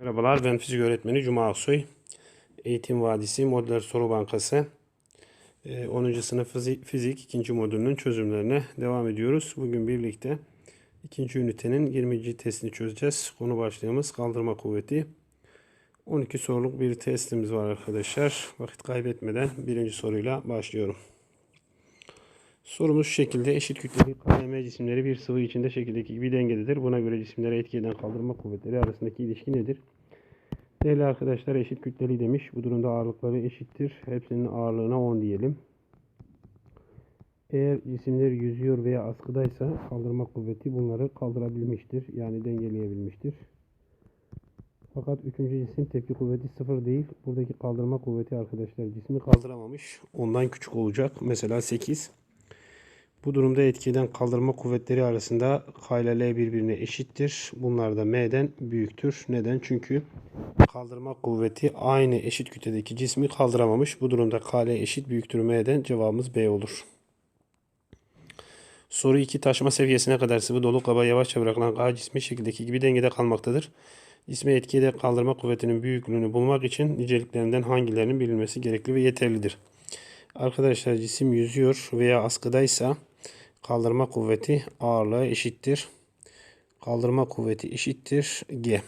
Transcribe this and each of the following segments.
Merhabalar ben fizik öğretmeni Cuma Aksoy. Eğitim Vadisi Modüler Soru Bankası e, 10. sınıf fizik, fizik 2. modülünün çözümlerine devam ediyoruz. Bugün birlikte 2. ünitenin 20. testini çözeceğiz. Konu başlığımız kaldırma kuvveti. 12 soruluk bir testimiz var arkadaşlar. Vakit kaybetmeden birinci soruyla başlıyorum. Sorumuz şu şekilde eşit kütleli KM cisimleri bir sıvı içinde şekildeki gibi dengededir. Buna göre cisimlere etki eden kaldırma kuvvetleri arasındaki ilişki nedir? Değerli arkadaşlar eşit kütleli demiş. Bu durumda ağırlıkları eşittir. Hepsinin ağırlığına 10 diyelim. Eğer cisimler yüzüyor veya askıdaysa kaldırma kuvveti bunları kaldırabilmiştir. Yani dengeleyebilmiştir. Fakat üçüncü cisim tepki kuvveti sıfır değil. Buradaki kaldırma kuvveti arkadaşlar cismi kaldıramamış. Ondan küçük olacak. Mesela 8. Bu durumda etkiden kaldırma kuvvetleri arasında K ile L birbirine eşittir. Bunlar da M'den büyüktür. Neden? Çünkü kaldırma kuvveti aynı eşit kütledeki cismi kaldıramamış. Bu durumda K L eşit büyüktür M'den. Cevabımız B olur. Soru 2 taşıma seviyesine kadar sıvı dolu kaba yavaşça bırakılan K cismi şekildeki gibi dengede kalmaktadır. Cisme etkide kaldırma kuvvetinin büyüklüğünü bulmak için niceliklerinden hangilerinin bilinmesi gerekli ve yeterlidir. Arkadaşlar cisim yüzüyor veya askıdaysa kaldırma kuvveti ağırlığa eşittir. Kaldırma kuvveti eşittir G.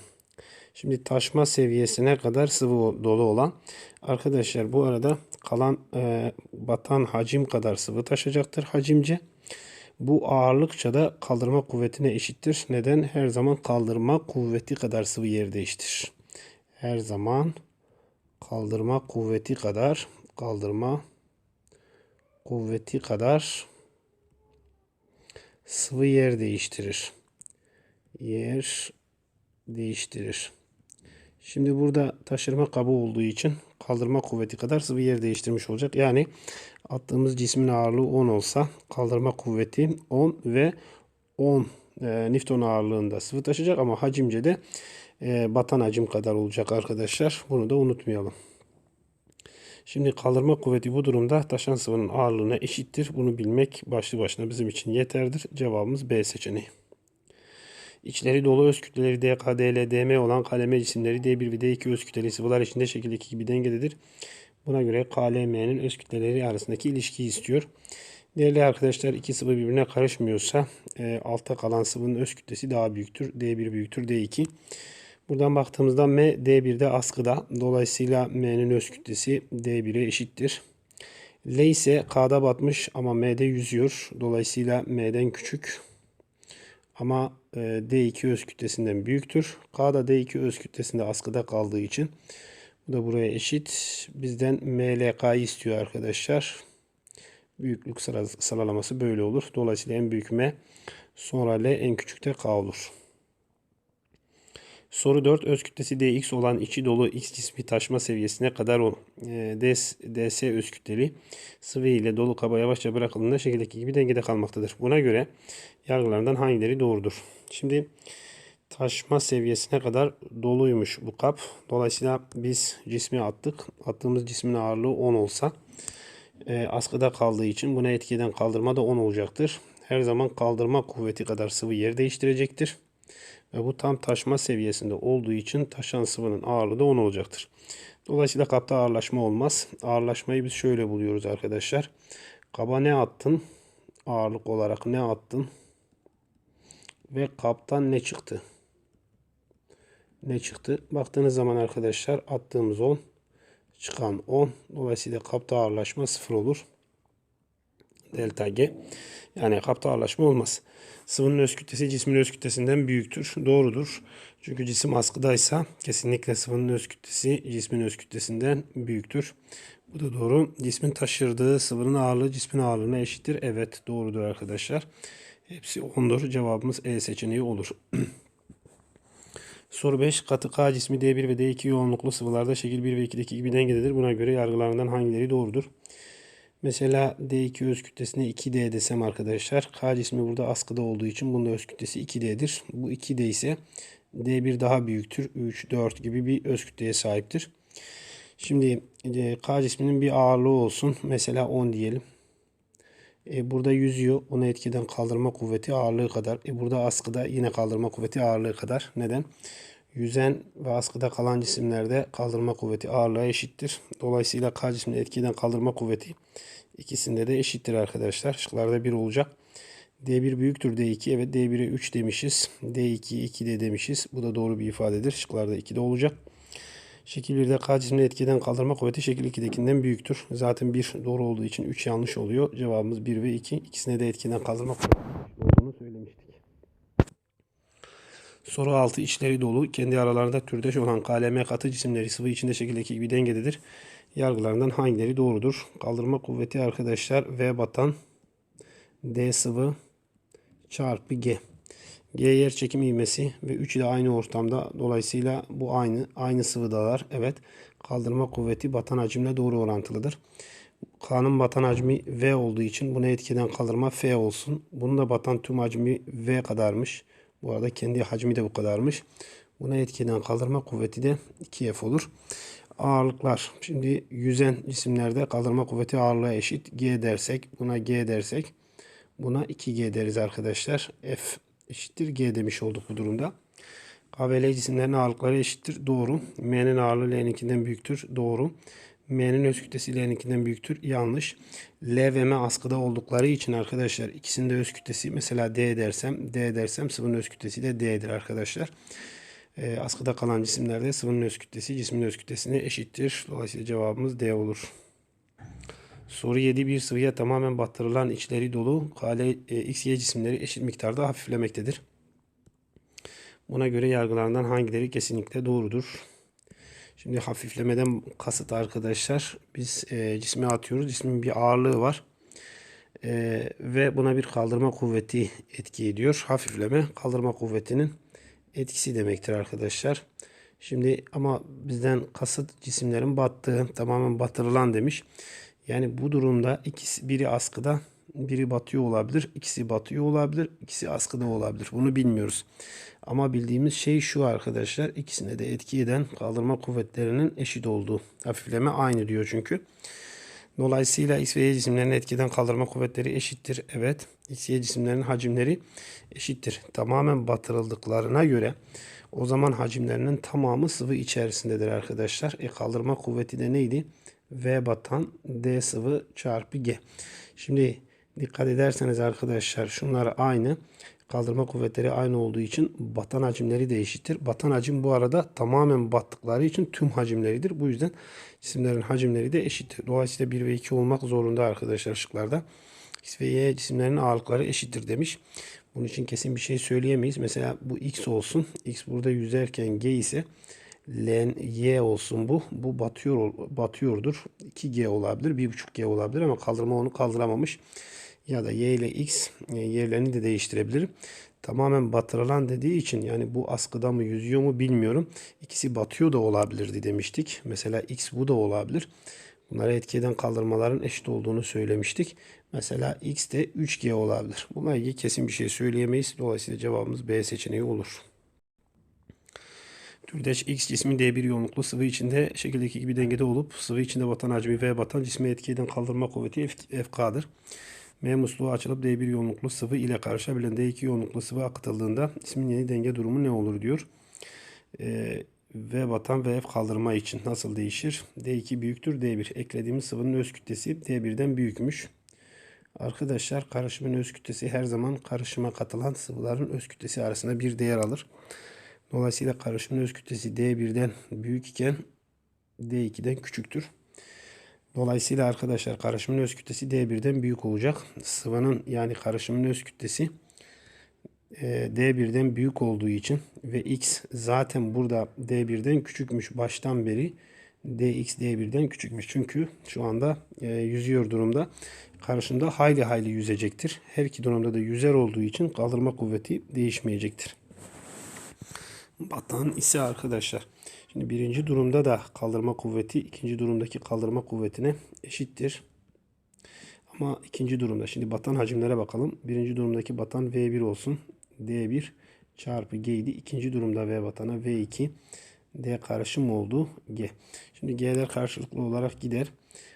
Şimdi taşma seviyesine kadar sıvı dolu olan arkadaşlar bu arada kalan e, batan hacim kadar sıvı taşıyacaktır hacimce. Bu ağırlıkça da kaldırma kuvvetine eşittir. Neden? Her zaman kaldırma kuvveti kadar sıvı yer değiştirir. Her zaman kaldırma kuvveti kadar kaldırma kuvveti kadar sıvı yer değiştirir. Yer değiştirir. Şimdi burada taşırma kabı olduğu için kaldırma kuvveti kadar sıvı yer değiştirmiş olacak. Yani attığımız cismin ağırlığı 10 olsa kaldırma kuvveti 10 ve 10 e, Newton ağırlığında sıvı taşıyacak ama hacimce de e, batan hacim kadar olacak arkadaşlar. Bunu da unutmayalım. Şimdi kaldırma kuvveti bu durumda taşan sıvının ağırlığına eşittir. Bunu bilmek başlı başına bizim için yeterdir. Cevabımız B seçeneği. İçleri dolu öz kütleleri DK, DL, DM olan kaleme cisimleri D1 ve D2 öz kütleli sıvılar içinde şekildeki gibi dengededir. Buna göre KLM'nin öz kütleleri arasındaki ilişkiyi istiyor. Değerli arkadaşlar iki sıvı birbirine karışmıyorsa e, altta kalan sıvının öz kütlesi daha büyüktür. D1 büyüktür D2. Buradan baktığımızda M D1'de askıda. Dolayısıyla M'nin öz kütlesi D1'e eşittir. L ise K'da batmış ama M'de yüzüyor. Dolayısıyla M'den küçük. Ama e, D2 öz kütlesinden büyüktür. K da D2 öz kütlesinde askıda kaldığı için bu da buraya eşit. Bizden MLK'yı istiyor arkadaşlar. Büyüklük sıralaması böyle olur. Dolayısıyla en büyük M sonra L en küçük de K olur. Soru 4. Öz kütlesi dx olan içi dolu x cismi taşma seviyesine kadar o e, ds, ds öz kütleli sıvı ile dolu kaba yavaşça bırakıldığında şekildeki gibi dengede kalmaktadır. Buna göre yargılarından hangileri doğrudur? Şimdi taşma seviyesine kadar doluymuş bu kap. Dolayısıyla biz cismi attık. Attığımız cismin ağırlığı 10 olsa e, askıda kaldığı için buna etkiden kaldırma da 10 olacaktır. Her zaman kaldırma kuvveti kadar sıvı yer değiştirecektir. Ve bu tam taşma seviyesinde olduğu için taşan sıvının ağırlığı da 10 olacaktır. Dolayısıyla kapta ağırlaşma olmaz. Ağırlaşmayı biz şöyle buluyoruz arkadaşlar. Kaba ne attın? Ağırlık olarak ne attın? Ve kaptan ne çıktı? Ne çıktı? Baktığınız zaman arkadaşlar attığımız 10 çıkan 10. Dolayısıyla kapta ağırlaşma 0 olur. Delta G. Yani kapta ağırlaşma olmaz. Sıvının öz kütlesi cismin öz kütlesinden büyüktür. Doğrudur. Çünkü cisim askıdaysa kesinlikle sıvının öz kütlesi cismin öz kütlesinden büyüktür. Bu da doğru. Cismin taşırdığı sıvının ağırlığı cismin ağırlığına eşittir. Evet doğrudur arkadaşlar. Hepsi 10'dur. Cevabımız E seçeneği olur. Soru 5. Katı K cismi D1 ve D2 yoğunluklu sıvılarda şekil 1 ve 2'deki gibi dengededir. Buna göre yargılarından hangileri doğrudur? Mesela D2 öz kütlesine 2D desem arkadaşlar. K cismi burada askıda olduğu için bunun öz kütlesi 2D'dir. Bu 2D ise D1 daha büyüktür. 3, 4 gibi bir öz kütleye sahiptir. Şimdi e, K cisminin bir ağırlığı olsun. Mesela 10 diyelim. E, burada yüzüyor. Ona etkiden kaldırma kuvveti ağırlığı kadar. E, burada askıda yine kaldırma kuvveti ağırlığı kadar. Neden? Yüzen ve askıda kalan cisimlerde kaldırma kuvveti ağırlığa eşittir. Dolayısıyla K cismini etkiden kaldırma kuvveti ikisinde de eşittir arkadaşlar. Şıklarda 1 olacak. D1 büyüktür D2. Evet D1'e 3 demişiz. D2'ye 2 de demişiz. Bu da doğru bir ifadedir. Şıklarda 2 de olacak. Şekil 1'de K cismini etkiden kaldırma kuvveti şekil 2'dekinden büyüktür. Zaten 1 doğru olduğu için 3 yanlış oluyor. Cevabımız 1 ve 2. İkisine de etkiden kaldırma kuvveti olduğunu söylemiştik. Soru 6 içleri dolu. Kendi aralarında türdeş olan KLM katı cisimleri sıvı içinde şekildeki gibi dengededir. Yargılarından hangileri doğrudur? Kaldırma kuvveti arkadaşlar V batan D sıvı çarpı G. G yer çekim ivmesi ve üçü de aynı ortamda. Dolayısıyla bu aynı aynı sıvıdalar. Evet. Kaldırma kuvveti batan hacimle doğru orantılıdır. K'nın batan hacmi V olduğu için buna etkiden kaldırma F olsun. Bunun da batan tüm hacmi V kadarmış. Bu arada kendi hacmi de bu kadarmış. Buna etkiden kaldırma kuvveti de 2F olur. Ağırlıklar. Şimdi yüzen cisimlerde kaldırma kuvveti ağırlığa eşit. G dersek buna G dersek buna 2G deriz arkadaşlar. F eşittir G demiş olduk bu durumda. K cisimlerin ağırlıkları eşittir. Doğru. M'nin ağırlığı L'ninkinden büyüktür. Doğru. M'nin öz kütlesi L'ninkinden büyüktür. Yanlış. L ve M askıda oldukları için arkadaşlar ikisinin de öz kütlesi mesela D dersem D dersem sıvının öz kütlesi de D'dir arkadaşlar. E, askıda kalan cisimlerde sıvının öz kütlesi cismin öz kütlesine eşittir. Dolayısıyla cevabımız D olur. Soru 7 bir sıvıya tamamen batırılan içleri dolu KL, e, X, cisimleri eşit miktarda hafiflemektedir. Buna göre yargılarından hangileri kesinlikle doğrudur? Şimdi hafiflemeden kasıt arkadaşlar biz e, cisme atıyoruz. Cismin bir ağırlığı var. E, ve buna bir kaldırma kuvveti etki ediyor. Hafifleme kaldırma kuvvetinin etkisi demektir arkadaşlar. Şimdi ama bizden kasıt cisimlerin battığı tamamen batırılan demiş. Yani bu durumda ikisi biri askıda biri batıyor olabilir. ikisi batıyor olabilir. ikisi askıda olabilir. Bunu bilmiyoruz. Ama bildiğimiz şey şu arkadaşlar. ikisine de etki eden kaldırma kuvvetlerinin eşit olduğu. Hafifleme aynı diyor çünkü. Dolayısıyla X ve Y cisimlerinin etkiden kaldırma kuvvetleri eşittir. Evet. X, Y cisimlerinin hacimleri eşittir. Tamamen batırıldıklarına göre o zaman hacimlerinin tamamı sıvı içerisindedir arkadaşlar. E kaldırma kuvveti de neydi? V batan D sıvı çarpı G. Şimdi dikkat ederseniz arkadaşlar şunlar aynı. Kaldırma kuvvetleri aynı olduğu için batan hacimleri de eşittir. Batan hacim bu arada tamamen battıkları için tüm hacimleridir. Bu yüzden cisimlerin hacimleri de eşittir. Dolayısıyla 1 ve 2 olmak zorunda arkadaşlar şıklarda. X ve Y cisimlerin ağırlıkları eşittir demiş. Bunun için kesin bir şey söyleyemeyiz. Mesela bu X olsun. X burada yüzerken G ise Len Y olsun bu. Bu batıyor batıyordur. 2G olabilir. 1.5G olabilir ama kaldırma onu kaldıramamış. Ya da Y ile X e, yerlerini de değiştirebilir. Tamamen batırılan dediği için yani bu askıda mı yüzüyor mu bilmiyorum. İkisi batıyor da olabilirdi demiştik. Mesela X bu da olabilir. Bunlara etki eden kaldırmaların eşit olduğunu söylemiştik. Mesela X de 3G olabilir. Buna ilgili kesin bir şey söyleyemeyiz. Dolayısıyla cevabımız B seçeneği olur. Türdeş X cismi D1 yoğunluklu sıvı içinde şekildeki gibi dengede olup sıvı içinde batan hacmi V batan cisme etki eden kaldırma kuvveti FK'dır. M musluğu açılıp D1 yoğunluklu sıvı ile karışabilen D2 yoğunluklu sıvı akıtıldığında ismin yeni denge durumu ne olur diyor. Ee, v batan ve F kaldırma için nasıl değişir? D2 büyüktür D1. Eklediğimiz sıvının öz kütlesi D1'den büyükmüş. Arkadaşlar karışımın öz kütlesi her zaman karışıma katılan sıvıların öz kütlesi arasında bir değer alır. Dolayısıyla karışımın öz kütlesi D1'den büyük iken D2'den küçüktür. Dolayısıyla arkadaşlar karışımın öz kütlesi D1'den büyük olacak. Sıvının yani karışımın öz kütlesi e, D1'den büyük olduğu için ve X zaten burada D1'den küçükmüş baştan beri DX D1'den küçükmüş. Çünkü şu anda e, yüzüyor durumda. Karışımda hayli hayli yüzecektir. Her iki durumda da yüzer olduğu için kaldırma kuvveti değişmeyecektir. Batan ise arkadaşlar Şimdi birinci durumda da kaldırma kuvveti ikinci durumdaki kaldırma kuvvetine eşittir. Ama ikinci durumda şimdi batan hacimlere bakalım. Birinci durumdaki batan V1 olsun. D1 çarpı G idi. İkinci durumda V batana V2 D karışım oldu G. Şimdi G'ler karşılıklı olarak gider.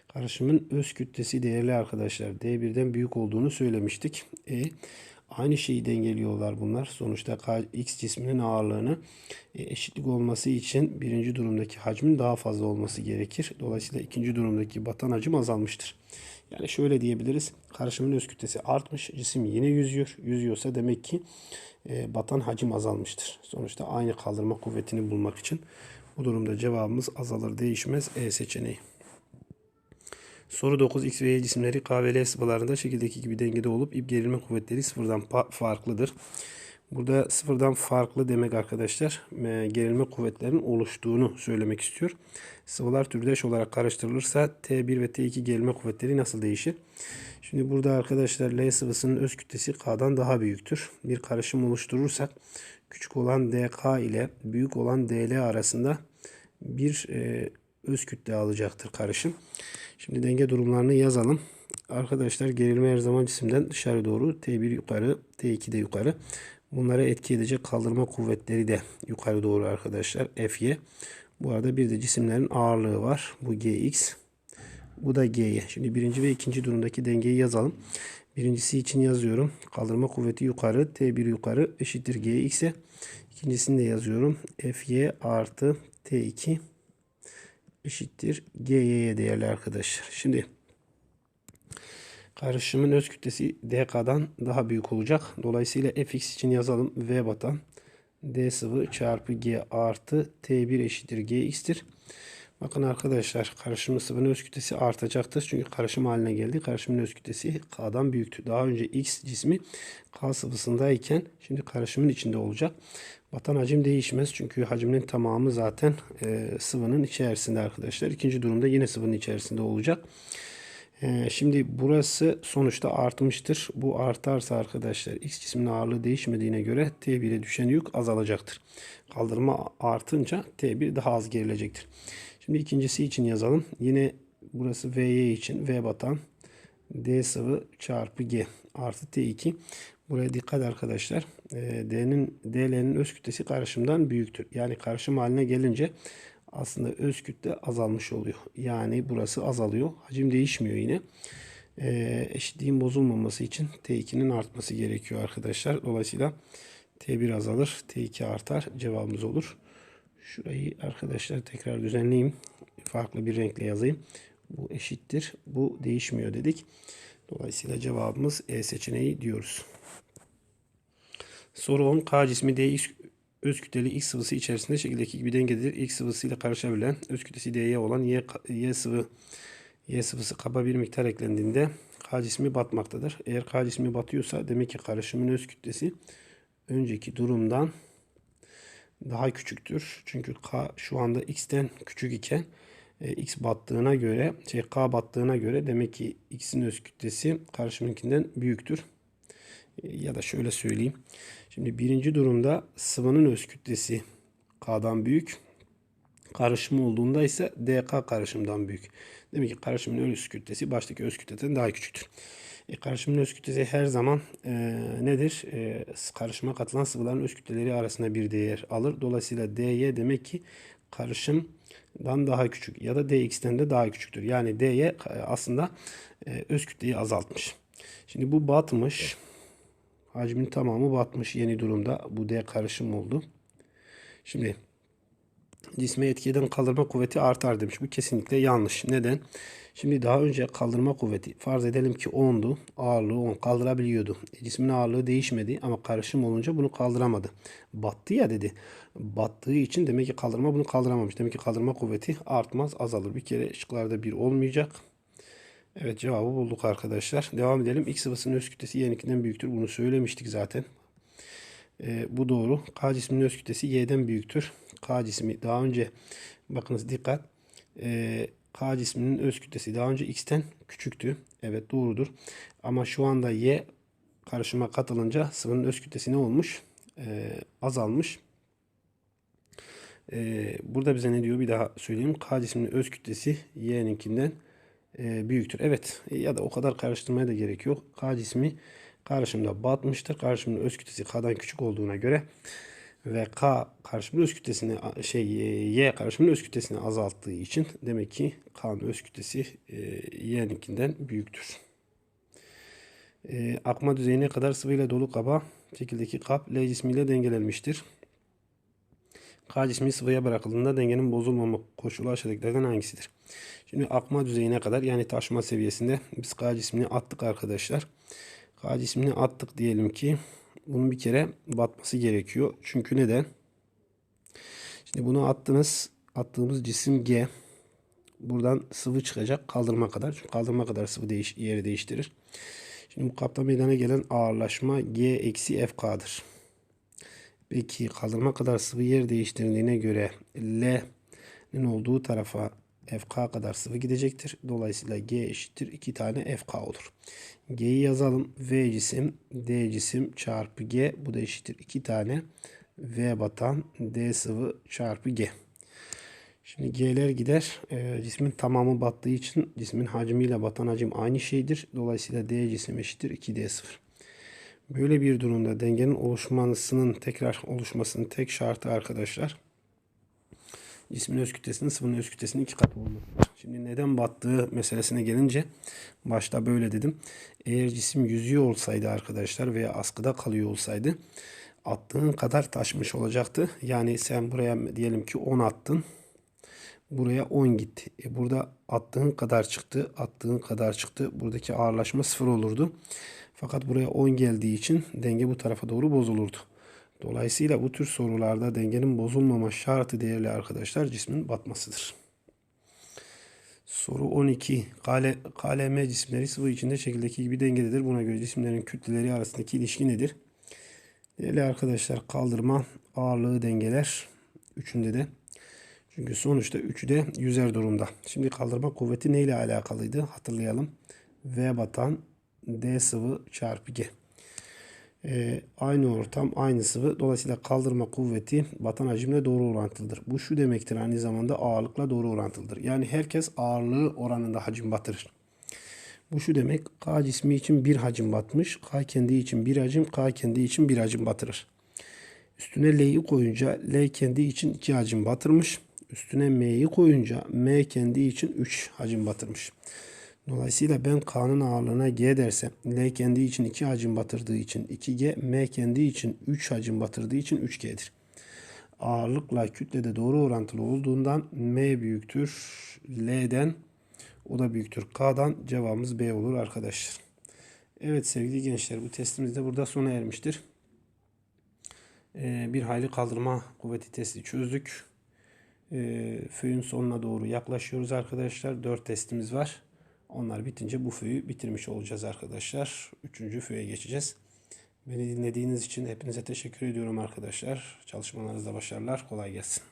Karışımın öz kütlesi değerli arkadaşlar. D1'den büyük olduğunu söylemiştik. E Aynı şeyi dengeliyorlar bunlar. Sonuçta X cisminin ağırlığını e, eşitlik olması için birinci durumdaki hacmin daha fazla olması gerekir. Dolayısıyla ikinci durumdaki batan hacim azalmıştır. Yani şöyle diyebiliriz. Karışımın öz kütlesi artmış. Cisim yine yüzüyor. Yüzüyorsa demek ki e, batan hacim azalmıştır. Sonuçta aynı kaldırma kuvvetini bulmak için bu durumda cevabımız azalır değişmez E seçeneği. Soru 9 X ve Y cisimleri K ve L sıvılarında şekildeki gibi dengede olup ip gerilme kuvvetleri sıfırdan farklıdır. Burada sıfırdan farklı demek arkadaşlar e, gerilme kuvvetlerinin oluştuğunu söylemek istiyor. Sıvılar türdeş olarak karıştırılırsa T1 ve T2 gerilme kuvvetleri nasıl değişir? Şimdi burada arkadaşlar L sıvısının öz kütlesi K'dan daha büyüktür. Bir karışım oluşturursak küçük olan DK ile büyük olan DL arasında bir e, öz kütle alacaktır karışım. Şimdi denge durumlarını yazalım. Arkadaşlar gerilme her zaman cisimden dışarı doğru T1 yukarı T2 de yukarı. Bunlara etki edecek kaldırma kuvvetleri de yukarı doğru arkadaşlar. Fy. Bu arada bir de cisimlerin ağırlığı var. Bu Gx. Bu da G'ye. Şimdi birinci ve ikinci durumdaki dengeyi yazalım. Birincisi için yazıyorum. Kaldırma kuvveti yukarı. T1 yukarı eşittir Gx'e. İkincisini de yazıyorum. Fy artı T2 eşittir Gy'ye değerli arkadaşlar. Şimdi karışımın öz kütlesi dk'dan daha büyük olacak. Dolayısıyla fx için yazalım. V batan d sıvı çarpı g artı t1 eşittir gx'tir. Bakın arkadaşlar karışımın sıvının öz kütlesi artacaktır. Çünkü karışım haline geldi. Karışımın öz kütlesi K'dan büyüktü. Daha önce X cismi K sıvısındayken şimdi karışımın içinde olacak. Batan hacim değişmez. Çünkü hacmin tamamı zaten e, sıvının içerisinde arkadaşlar. İkinci durumda yine sıvının içerisinde olacak. E, şimdi burası sonuçta artmıştır. Bu artarsa arkadaşlar X cisminin ağırlığı değişmediğine göre T1'e düşen yük azalacaktır. Kaldırma artınca T1 daha az gerilecektir. Şimdi ikincisi için yazalım. Yine burası Vy için V batan D sıvı çarpı G artı T2. Buraya dikkat arkadaşlar. Ee, D'nin DL'nin öz kütlesi karışımdan büyüktür. Yani karışım haline gelince aslında öz kütle azalmış oluyor. Yani burası azalıyor. Hacim değişmiyor yine. Ee, eşitliğin bozulmaması için T2'nin artması gerekiyor arkadaşlar. Dolayısıyla T1 azalır. T2 artar. Cevabımız olur. Şurayı arkadaşlar tekrar düzenleyeyim. Farklı bir renkle yazayım. Bu eşittir. Bu değişmiyor dedik. Dolayısıyla cevabımız E seçeneği diyoruz. Soru 10. K cismi DX öz kütleli X sıvısı içerisinde şekildeki gibi dengededir. X sıvısı ile karışabilen öz kütlesi D'ye olan Y, y sıvı Y sıvısı kaba bir miktar eklendiğinde K cismi batmaktadır. Eğer K cismi batıyorsa demek ki karışımın öz kütlesi önceki durumdan daha küçüktür. Çünkü K şu anda X'ten küçük iken e, X battığına göre şey K battığına göre demek ki X'in öz kütlesi karşımınkinden büyüktür. E, ya da şöyle söyleyeyim. Şimdi birinci durumda sıvının öz kütlesi K'dan büyük. Karışımı olduğunda ise DK karışımdan büyük. Demek ki karışımın öz kütlesi baştaki öz kütleden daha küçüktür. E, karışımın öz kütlesi her zaman e, nedir? E, karışıma katılan sıvıların öz kütleleri arasında bir değer alır. Dolayısıyla dy demek ki karışımdan daha küçük ya da dx'ten de daha küçüktür. Yani dy e, aslında e, öz kütleyi azaltmış. Şimdi bu batmış. Hacmin tamamı batmış yeni durumda. Bu D karışım oldu. Şimdi cisme etki eden kaldırma kuvveti artar demiş. Bu kesinlikle yanlış. Neden? Şimdi daha önce kaldırma kuvveti farz edelim ki 10'du. Ağırlığı 10 kaldırabiliyordu. E, cismin ağırlığı değişmedi ama karışım olunca bunu kaldıramadı. Battı ya dedi. Battığı için demek ki kaldırma bunu kaldıramamış. Demek ki kaldırma kuvveti artmaz azalır. Bir kere ışıklarda bir olmayacak. Evet cevabı bulduk arkadaşlar. Devam edelim. X sıvısının öz kütlesi Y'ninkinden büyüktür. Bunu söylemiştik zaten. E, bu doğru. K cisminin öz kütlesi Y'den büyüktür. K cismi daha önce bakınız dikkat. E, K cisminin öz kütlesi daha önce X'ten küçüktü. Evet doğrudur. Ama şu anda Y karışıma katılınca sıvının öz kütlesi ne olmuş? E, azalmış. E, burada bize ne diyor? Bir daha söyleyeyim. K cisminin öz kütlesi Y'ninkinden e, büyüktür. Evet ya da o kadar karıştırmaya da gerek yok. K cismi karışımda batmıştır. Karışımın öz kütlesi K'dan küçük olduğuna göre ve K karışımın öz kütlesini şey Y karışımın öz kütlesini azalttığı için demek ki K'nın öz kütlesi e, Y'ninkinden büyüktür. E, akma düzeyine kadar sıvıyla dolu kaba şekildeki kap L cismiyle dengelenmiştir. K cismi sıvıya bırakıldığında dengenin bozulmama koşulu aşağıdakilerden hangisidir? Şimdi akma düzeyine kadar yani taşma seviyesinde biz K cismini attık arkadaşlar. K cismini attık diyelim ki bunun bir kere batması gerekiyor. Çünkü neden? Şimdi bunu attınız. Attığımız cisim G. Buradan sıvı çıkacak kaldırma kadar. Çünkü kaldırma kadar sıvı değiş yeri değiştirir. Şimdi bu kapta meydana gelen ağırlaşma G eksi FK'dır. Peki kaldırma kadar sıvı yer değiştirdiğine göre L'nin olduğu tarafa FK kadar sıvı gidecektir. Dolayısıyla G eşittir 2 tane FK olur. G'yi yazalım. V cisim D cisim çarpı G bu da eşittir 2 tane V batan D sıvı çarpı G. Şimdi G'ler gider. E, cismin tamamı battığı için cismin hacmiyle batan hacim aynı şeydir. Dolayısıyla D cisim eşittir 2D0. Böyle bir durumda dengenin oluşmasının tekrar oluşmasının tek şartı arkadaşlar cismin öz kütlesinin sıvının öz kütlesinin iki katı olması. Şimdi neden battığı meselesine gelince başta böyle dedim. Eğer cisim yüzüyor olsaydı arkadaşlar veya askıda kalıyor olsaydı attığın kadar taşmış olacaktı. Yani sen buraya diyelim ki 10 attın. Buraya 10 gitti. E burada attığın kadar çıktı. Attığın kadar çıktı. Buradaki ağırlaşma sıfır olurdu. Fakat buraya 10 geldiği için denge bu tarafa doğru bozulurdu. Dolayısıyla bu tür sorularda dengenin bozulmama şartı değerli arkadaşlar cismin batmasıdır. Soru 12. KL, KLM cisimleri sıvı içinde şekildeki gibi dengededir. Buna göre cisimlerin kütleleri arasındaki ilişki nedir? Değerli arkadaşlar kaldırma ağırlığı dengeler. Üçünde de. Çünkü sonuçta üçü de yüzer durumda. Şimdi kaldırma kuvveti neyle alakalıydı? Hatırlayalım. V batan D sıvı çarpı G. Ee, aynı ortam, aynı sıvı. Dolayısıyla kaldırma kuvveti batan hacimle doğru orantılıdır. Bu şu demektir aynı zamanda ağırlıkla doğru orantılıdır. Yani herkes ağırlığı oranında hacim batırır. Bu şu demek K cismi için bir hacim batmış. K kendi için bir hacim, K kendi için bir hacim batırır. Üstüne L'yi koyunca L kendi için iki hacim batırmış. Üstüne M'yi koyunca M kendi için 3 hacim batırmış. Dolayısıyla ben K'nın ağırlığına G dersem L kendi için 2 hacim batırdığı için 2G, M kendi için 3 hacim batırdığı için 3G'dir. Ağırlıkla kütle de doğru orantılı olduğundan M büyüktür L'den o da büyüktür K'dan cevabımız B olur arkadaşlar. Evet sevgili gençler bu testimiz de burada sona ermiştir. Ee, bir hayli kaldırma kuvveti testi çözdük. Ee, föyün sonuna doğru yaklaşıyoruz arkadaşlar. 4 testimiz var. Onlar bitince bu föyü bitirmiş olacağız arkadaşlar. Üçüncü föye geçeceğiz. Beni dinlediğiniz için hepinize teşekkür ediyorum arkadaşlar. Çalışmalarınızda başarılar. Kolay gelsin.